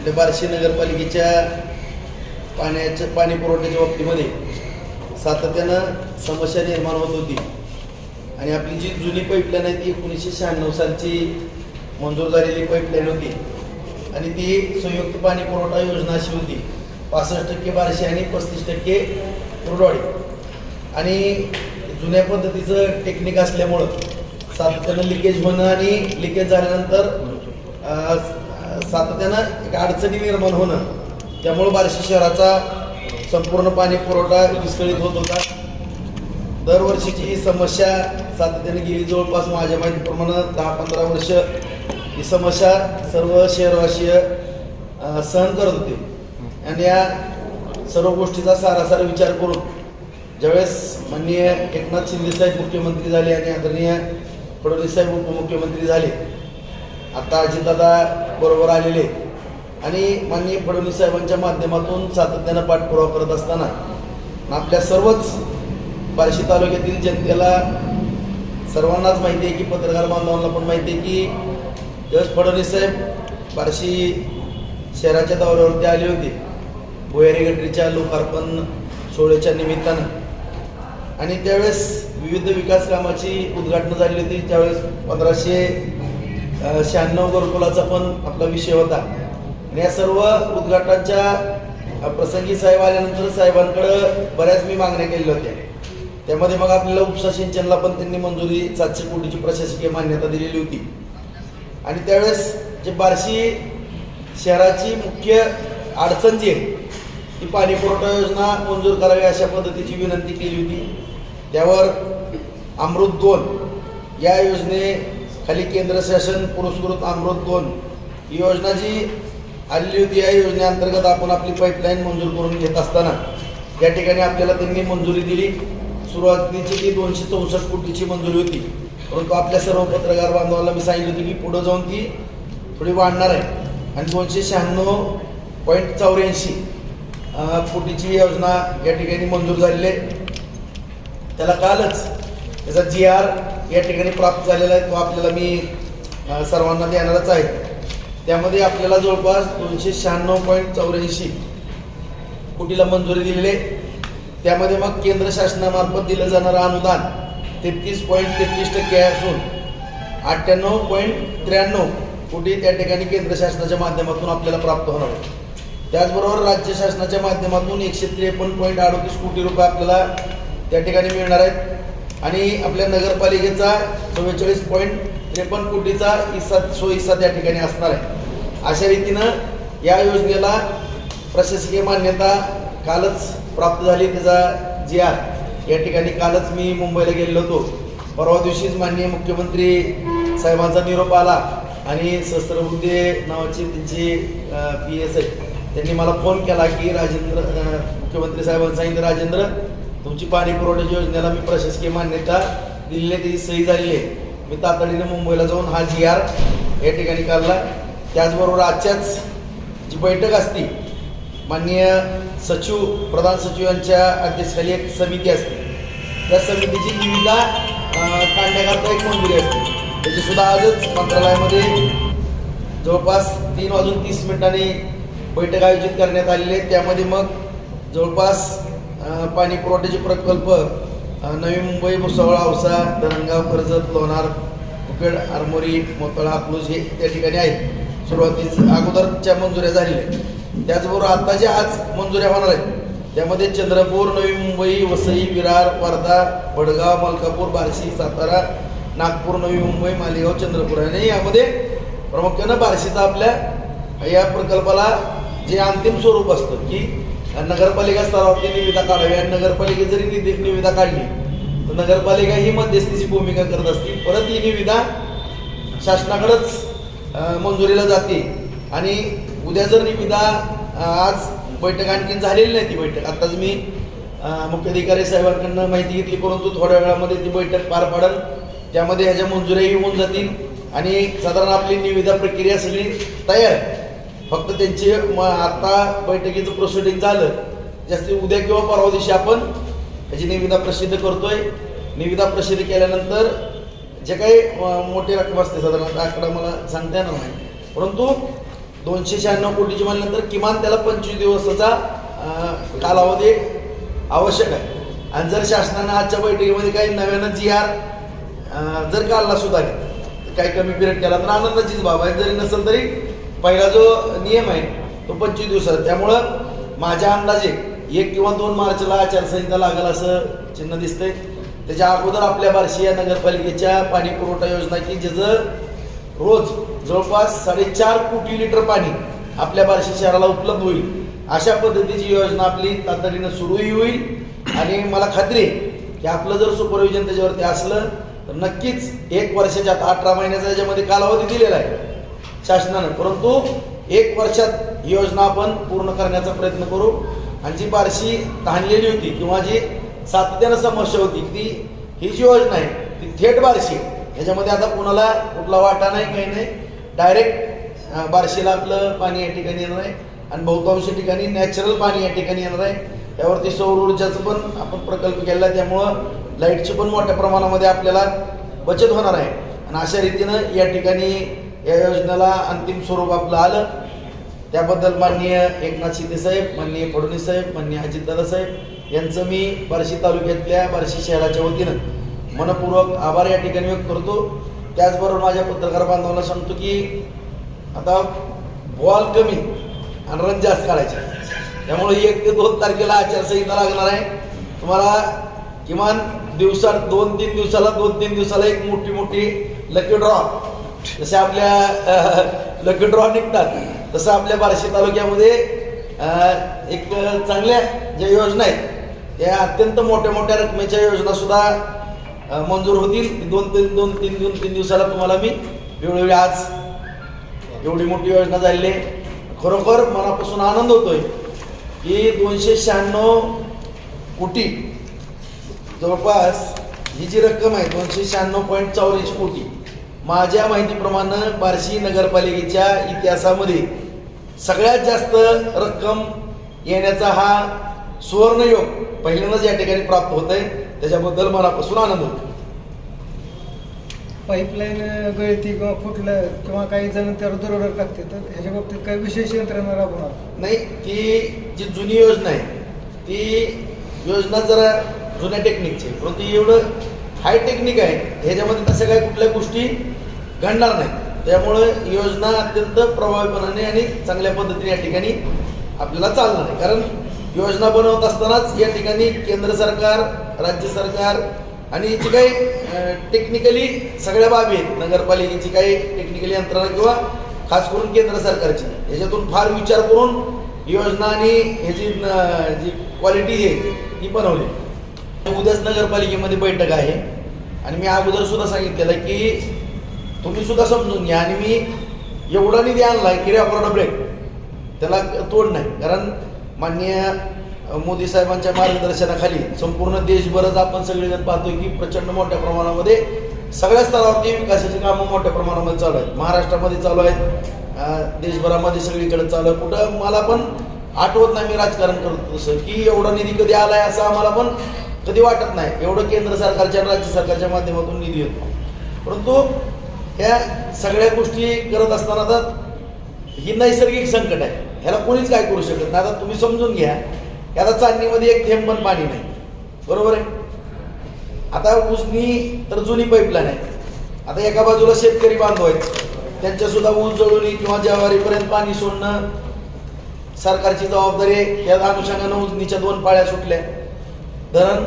आपल्या बार्शी नगरपालिकेच्या पाण्याच्या पाणी पुरवठ्याच्या बाबतीमध्ये सातत्यानं समस्या निर्माण होत होती. आणि आपली जी जुनी पाईपलाईन आहे ती एकोणीसशे शहाण्णव सालची मंजूर झालेली पाईपलाईन होती. आणि ती संयुक्त पाणी पुरवठा योजना अशी होती. पासष्ट टक्के बारशे आणि पस्तीस टक्के कुरडवाडी आणि जुन्या पद्धतीचं टेक्निक असल्यामुळं सातत्यानं लिकेज होणं आणि लिकेज झाल्यानंतर सातत्यानं एक अडचणी निर्माण होणं त्यामुळं बार्शी शहराचा संपूर्ण पाणी पुरवठा विस्कळीत होत होता. दरवर्षीची ही समस्या सातत्याने गेली जवळपास माझ्या माहितीप्रमाणे दहा पंधरा वर्ष ही समस्या सर्व शहरवासीय सहन करत होते. आणि या सर्व गोष्टीचा सारासार विचार करून ज्यावेळेस माननीय एकनाथ शिंदे साहेब मुख्यमंत्री झाले आणि आदरणीय फडणवीस साहेब उपमुख्यमंत्री झाले आता अजितदादा बरोबर आलेले. आणि माननीय फडणवीस साहेबांच्या माध्यमातून सातत्यानं पाठपुरावा करत असताना आपल्या सर्वच बार्शी तालुक्यातील जनतेला सर्वांनाच माहिती आहे की पत्रकार बांधवांना पण माहिती आहे की जस फडणवीस साहेब बार्शी शहराच्या दौऱ्यावरती आले होते. भुयारी गटरीच्या लोकार्पण सोहळ्याच्या निमित्तानं. आणि त्यावेळेस विविध विकास कामाची उद्घाटनं झाली होती. त्यावेळेस पंधराशे शहाण्णव घरकुलाचा पण आपला विषय होता. आणि या सर्व उद्घाटनाच्या प्रसंगी साहेब आल्यानंतर साहेबांकडं बऱ्याच मी मागण्या केलेल्या होत्या. त्यामध्ये मग आपल्याला उपसा सिंचनला पण त्यांनी मंजुरी सातशे कोटीची प्रशासकीय मान्यता दिलेली होती. आणि त्यावेळेस जे बार्शी शहराची मुख्य अडचण जी आहे ती पाणी पुरवठा योजना मंजूर करावी अशा पद्धतीची विनंती केली होती. त्यावर अमृत दोन या योजने खाली केंद्र शासन पुरस्कृत अमृत दोन. ही योजना जी आलेली होती या योजनेअंतर्गत आपण आपली पाईपलाईन मंजूर करून घेत असताना या ठिकाणी आपल्याला त्यांनी मंजुरी दिली. सुरुवातीची ती दोनशे चौसष्ट कोटीची मंजुरी होती. परंतु आपल्या सर्व पत्रकार बांधवाला मी सांगितलं होतं की पुढं जाऊन ती थोडी वाढणार आहे. आणि दोनशे शहाण्णव पॉईंट चौऱ्याऐंशी कोटीची योजना या ठिकाणी मंजूर झालेली आहे. त्याला कालच त्याचा जी आर या ठिकाणी प्राप्त झालेला आहे तो आपल्याला मी सर्वांना देणारच आहे. त्यामध्ये आपल्याला जवळपास दोनशे शहाण्णव पॉईंट चौऱ्याऐंशी कोटीला मंजुरी दिलेली आहे. त्यामध्ये मग केंद्र शासनामार्फत दिलं जाणारं अनुदान तेहतीस पॉईंट तेहतीस टक्के आहे असून अठ्ठ्याण्णव पॉईंट त्र्याण्णव कोटी त्या ठिकाणी केंद्र शासनाच्या माध्यमातून आपल्याला प्राप्त होणार आहे. त्याचबरोबर राज्य शासनाच्या माध्यमातून एकशे त्रेपन्न पॉईंट अडतीस कोटी रुपये आपल्याला त्या ठिकाणी मिळणार आहेत. आणि आपल्या नगरपालिकेचा चव्वेचाळीस पॉईंट त्रेपन्न कोटीचा हिस्सा सोयीसा त्या ठिकाणी असणार आहे. अशा रीतीनं या योजनेला प्रशासकीय मान्यता कालच प्राप्त झाली. त्याचा जी आर या ठिकाणी कालच मी मुंबईला गेलेलो होतो. परवा दिवशीच माननीय मुख्यमंत्री साहेबांचा निरोप आला आणि सहस्त्रबुद्धे नावाची त्यांची पी एस आहे त्यांनी मला फोन केला की राजेंद्र मुख्यमंत्री साहेबांनी सांगितलं राजेंद्र तुमची पाणी पुरवठ्याच्या योजनेला मी प्रशासकीय मान्यता दिलेली आहे त्याची सही झालेली आहे. मी तातडीने मुंबईला जाऊन हा जी आर या ठिकाणी काढला. त्याचबरोबर आजच्याच जी बैठक असती माननीय सचिव प्रधान सचिव यांच्या अध्यक्षतेखाली एक समिती असते. त्या समितीची निविदा काढण्याकरता एक मंजुरी असते. त्याची सुद्धा आजच मंत्रालयामध्ये जवळपास तीन वाजून तीस मिनिटांनी बैठक आयोजित करण्यात आलेली आहे. त्यामध्ये मग जवळपास पाणी पुरवठ्याचे प्रकल्प नवी मुंबई भुसावळ औसा धरणगाव कर्जत लोणार मुखेड आरमोरी मोताळा अकलूज हे त्या ठिकाणी आहेत. सुरुवातीच अगोदरच्या मंजुऱ्या झालेल्या आहेत. त्याचबरोबर आता ज्या आज मंजुऱ्या होणार आहेत त्यामध्ये चंद्रपूर नवी मुंबई वसई विरार वर्धा वडगाव मलकापूर बार्शी सातारा नागपूर नवी मुंबई मालेगाव चंद्रपूर आणि यामध्ये प्रामुख्यानं बार्शीचा आपल्या या प्रकल्पाला जे अंतिम स्वरूप असतं की नगरपालिका स्तरावरती निविदा काढावी आणि नगरपालिका जरी निधी निविदा काढली तर नगरपालिका ही मध्यस्थीची भूमिका करत असते. परत ही निविदा शासनाकडेच मंजुरीला जाते. आणि उद्या जर निविदा आज बैठक आणखीन झालेली नाही ती बैठक. आताच मी मुख्याधिकारी साहेबांकडनं माहिती घेतली परंतु थोड्या वेळामध्ये ती बैठक पार पाडल. त्यामध्ये ह्याच्या मंजुऱ्याही होऊन जातील आणि साधारण आपली निविदा प्रक्रिया सगळी तयार आहे. फक्त त्यांची मग आता बैठकीचं प्रोसिडिंग झालं. जास्ती उद्या किंवा परवा दिवशी आपण त्याची निविदा प्रसिद्ध करतोय. निविदा प्रसिद्ध केल्यानंतर जे काही मोठी रक्कम असते साधारणतः आकडा मला सांगता येणार नाही. परंतु दोनशे शहाण्णव कोटीची म्हणल्यानंतर किमान त्याला पंचवीस दिवसाचा कालावधी आवश्यक आहे. आणि जर शासनानं आजच्या बैठकीमध्ये काही नव्यानं जी आर जर काढला सुधारित काही कमी पिरियड केला तर आनंदाचीच बाब आहे. जरी नसेल तरी पहिला जो नियम आहे तो पंचवीस दिवसाचा त्यामुळं माझ्या अंदाजे एक किंवा दोन मार्चला आचारसंहिता लागेल असं चिन्ह दिसतंय. त्याच्या अगोदर आपल्या बार्शी या नगरपालिकेच्या पाणी पुरवठा योजना की ज्याचं रोज जवळपास साडेचार कोटी लिटर पाणी आपल्या बार्शी शहराला उपलब्ध होईल. अशा पद्धतीची योजना आपली तातडीनं सुरूही होईल. आणि मला खात्री आहे की आपलं जर सुपरविजन त्याच्यावरती असलं तर नक्कीच एक वर्षाच्या आत अठरा महिन्याचा याच्यामध्ये कालावधी दिलेला आहे. शासनानं. परंतु एक वर्षात ही योजना आपण पूर्ण करण्याचा प्रयत्न करू. आणि जी बारशी ताणलेली होती किंवा जी सातत्यानं समस्या होती ती ही जी योजना आहे ती थेट बारशी ह्याच्यामध्ये आता कुणाला कुठला वाटा नाही काही नाही. डायरेक्ट बारशीला आपलं पाणी या ठिकाणी येणार आहे. आणि बहुतांश ठिकाणी नॅचरल पाणी या ठिकाणी येणार आहे. त्यावरती सौर ऊर्जाचं पण आपण प्रकल्प केलेला आहे. त्यामुळं लाईटची पण मोठ्या प्रमाणामध्ये आपल्याला बचत होणार आहे. आणि अशा रीतीनं या ठिकाणी या योजनेला अंतिम स्वरूप आपलं आलं. त्याबद्दल माननीय एकनाथ शिंदे साहेब माननीय फडणवीस साहेब माननीय अजितदादा साहेब यांचं मी बार्शी तालुक्यातल्या बार्शी शहराच्या वतीनं मनपूर्वक आभार या ठिकाणी व्यक्त करतो. त्याचबरोबर माझ्या पत्रकार बांधवांना सांगतो की आता बॉल कमी आणि रन जास्त काढायचे. त्यामुळे एक ते दोन तारखेला आचारसंहिता लागणार आहे. तुम्हाला किमान दिवसात दोन तीन दिवसाला दोन तीन दिवसाला एक मोठी मोठी लकी ड्रॉ जसे आपल्या लकी ड्रॉ निघतात तसं आपल्या बार्शी तालुक्यामध्ये एक चांगल्या ज्या योजना आहेत त्या अत्यंत मोठ्या मोठ्या रकमेच्या योजना सुद्धा मंजूर होतील. दोन तीन दोन तीन दोन तीन दिवसाला तुम्हाला मी वेळोवेळी आज एवढी मोठी योजना झालेली आहे. खरोखर मनापासून आनंद होतोय की दोनशे शहाण्णव कोटी जवळपास ही जी रक्कम आहे दोनशे शहाण्णव पॉईंट चौऱ्याऐंशी कोटी माझ्या माहितीप्रमाणे बार्शी नगरपालिकेच्या इतिहासामध्ये सगळ्यात जास्त रक्कम येण्याचा हा सुवर्णयोग पहिल्यांदाच या ठिकाणी प्राप्त होत आहे. त्याच्याबद्दल मनापासून आनंद होतो. पाईपलाईन गळती किंवा फुटलं किंवा काही जण त्यावर दरोडर टाकते तर ह्याच्या बाबतीत काही विशेष यंत्रणा राबवणार नाही ती जी जुनी योजना आहे ती योजना जरा जुन्या टेक्निकची. परंतु एवढं हाय टेक्निक आहे ह्याच्यामध्ये तशा काही कुठल्या गोष्टी घडणार नाही. त्यामुळं योजना अत्यंत प्रभावीपणाने आणि चांगल्या पद्धतीने या ठिकाणी आपल्याला चालणार आहे. कारण योजना बनवत असतानाच या ठिकाणी केंद्र सरकार राज्य सरकार आणि जी काही टेक्निकली सगळ्या बाबी आहेत. नगरपालिकेची काही टेक्निकली यंत्रणा किंवा खास करून केंद्र सरकारची. याच्यातून फार विचार करून योजना आणि ह्याची जी क्वालिटी आहे ती बनवली. उद्याच नगरपालिकेमध्ये बैठक आहे. आणि मी अगोदर सुद्धा सांगितलेलं की तुम्ही सुद्धा समजून घ्या. आणि मी एवढा निधी आणलाय की रेकॉर्ड ब्रेक त्याला तोड नाही. कारण माननीय मोदी साहेबांच्या मार्गदर्शनाखाली संपूर्ण देशभरच आपण सगळेजण पाहतोय की प्रचंड मोठ्या प्रमाणामध्ये सगळ्या स्तरावरती विकासाची कामं मोठ्या प्रमाणामध्ये चालू आहेत. महाराष्ट्रामध्ये चालू आहेत. देशभरामध्ये सगळीकडे चालू आहे. कुठं मला पण आठवत नाही मी राजकारण करतो तसं. की एवढा निधी कधी आलाय असं आम्हाला पण कधी वाटत नाही. एवढं केंद्र सरकारच्या आणि राज्य सरकारच्या माध्यमातून निधी येतो. परंतु ह्या सगळ्या गोष्टी करत असताना आता ही नैसर्गिक संकट आहे. ह्याला कोणीच काय करू शकत नाही. आता तुम्ही समजून घ्या की आता चांदणीमध्ये एक थेंब पण पाणी नाही. बरोबर आहे? आता ऊसनी तर जुनी पाईपलाईन आहे. आता एका बाजूला शेतकरी बांधव आहेत. त्यांच्या सुद्धा ऊस जळून किंवा जवारीपर्यंत पाणी सोडणं सरकारची जबाबदारी आहे. या अनुषंगानं उजनीच्या दोन पाळ्या सुटल्या. धरण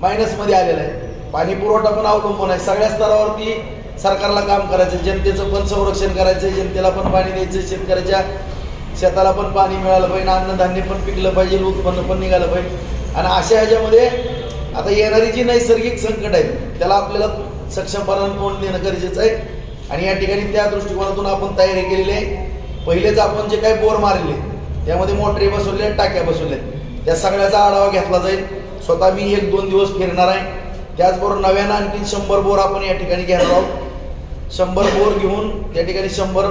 मायनसमध्ये आलेलं आहे. पाणी पुरवठा पण अवलंबून आहे. सगळ्या स्तरावरती सरकारला काम करायचं जनतेचं पण संरक्षण करायचं जनतेला पण पाणी द्यायचं शेतकऱ्याच्या शेताला पण पाणी मिळालं पाहिजे अन्नधान्य पण पिकलं पाहिजे उत्पन्न पण निघालं पाहिजे. आणि अशा ह्याच्यामध्ये आता येणारी जी नैसर्गिक संकट आहे त्याला आपल्याला सक्षमपणानं तोंड देणं गरजेचं आहे. आणि या ठिकाणी त्या दृष्टिकोनातून आपण तयारी केलेली आहे. पहिलेच आपण जे काही बोर मारले त्यामध्ये मोटरी बसवल्या टाक्या बसवल्या त्या सगळ्याचा आढावा घेतला जाईल. स्वतः मी एक दोन दिवस फिरणार आहे. त्याचबरोबर नव्यानं आणखी शंभर बोर आपण या ठिकाणी घेणार आहोत. शंभर बोर घेऊन त्या ठिकाणी शंभर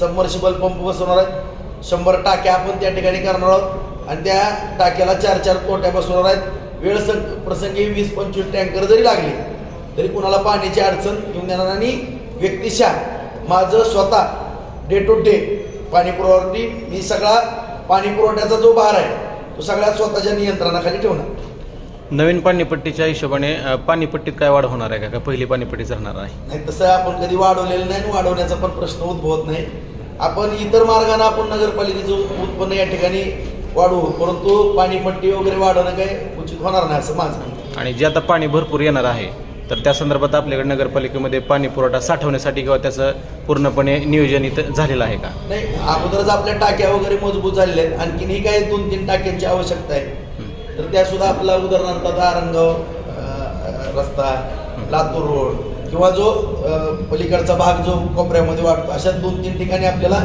सबमर्शिबल पंप बसवणार आहेत. शंभर टाक्या आपण त्या ठिकाणी करणार आहोत. आणि त्या टाक्याला चार चार तोट्या बसवणार आहेत. वेळ सं प्रसंगी वीस पंचवीस टँकर जरी लागले तरी कुणाला पाण्याची अडचण येऊन देणार आणि व्यक्तिशः माझं स्वतः डे टू डे पाणी पुरवठ्यावरती मी सगळा पाणी पुरवठ्याचा जो भार आहे तो सगळ्या स्वतःच्या नियंत्रणाखाली ठेवणार. नवीन पाणीपट्टीच्या हिशोबाने अ, पाणीपट्टीत काय वाढ होणार आहे का? का पहिली पाणीपट्टीच राहणार आहे? नाही तसं आपण कधी वाढवलेलं नाही आणि वाढवण्याचा पण प्रश्न उद्भवत नाही. आपण इतर मार्गाने आपण नगरपालिकेचं उत्पन्न या ठिकाणी वाढवू परंतु पाणीपट्टी वगैरे वाढवणं काही उचित होणार नाही असं माझं म्हणणं. आणि जे आता पाणी भरपूर येणार आहे तर त्या संदर्भात आपल्याकडे नगरपालिकेमध्ये पाणी पुरवठा साठवण्यासाठी किंवा त्याचं पूर्णपणे नियोजन इथं झालेलं आहे का? नाही अगोदरच आपल्या टाक्या वगैरे मजबूत झालेल्या आहेत. आणखीनही काही दोन तीन टाक्यांची आवश्यकता आहे. तर त्या सुद्धा आपला उदाहरणार्थ आता आरंगाव रस्ता लातूर रोड किंवा जो पलीकडचा भाग जो कोपऱ्यामध्ये वाटतो अशा दोन तीन ठिकाणी आपल्याला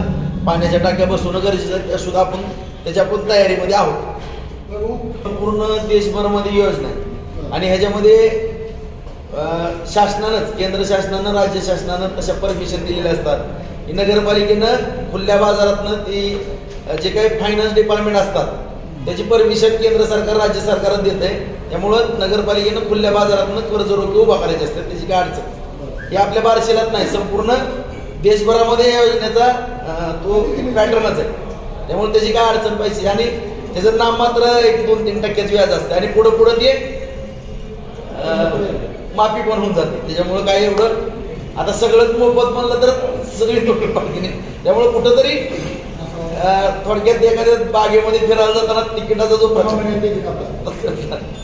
पाण्याच्या टाक्या बसवणं गरजेचं आहे. त्या सुद्धा आपण त्याच्या पण तयारीमध्ये आहोत. पूर्ण देशभरामध्ये योजना आहे. आणि ह्याच्यामध्ये शासनानंच केंद्र शासनानं राज्य शासनानं तशा परमिशन दिलेल्या असतात. नगरपालिकेनं खुल्या बाजारातनं ती जे काही फायनान्स डिपार्टमेंट असतात त्याची परमिशन केंद्र सरकार राज्य सरकार देत आहे त्यामुळं नगरपालिकेनं खुल्या बाजारातून कर्ज रोखे उभा करायचे असतात त्याची काय अडचण? हे आपल्या बारशिलात नाही संपूर्ण देशभरामध्ये या योजनेचा तो पॅटर्नच आहे. त्यामुळे त्याची काय अडचण पाहिजे आणि त्याचं नाम मात्र एक दोन तीन टक्क्याचं व्याज असतं. आणि पुढं पुढं ते माफी पण होऊन जाते. त्याच्यामुळं काय एवढं आता सगळंच मोफत म्हणलं तर सगळी नगरपालिकेने त्यामुळे कुठंतरी थोडक्यात एखाद्या बागेमध्ये फिरायला जाताना तिकिटाचा जो प्रश्न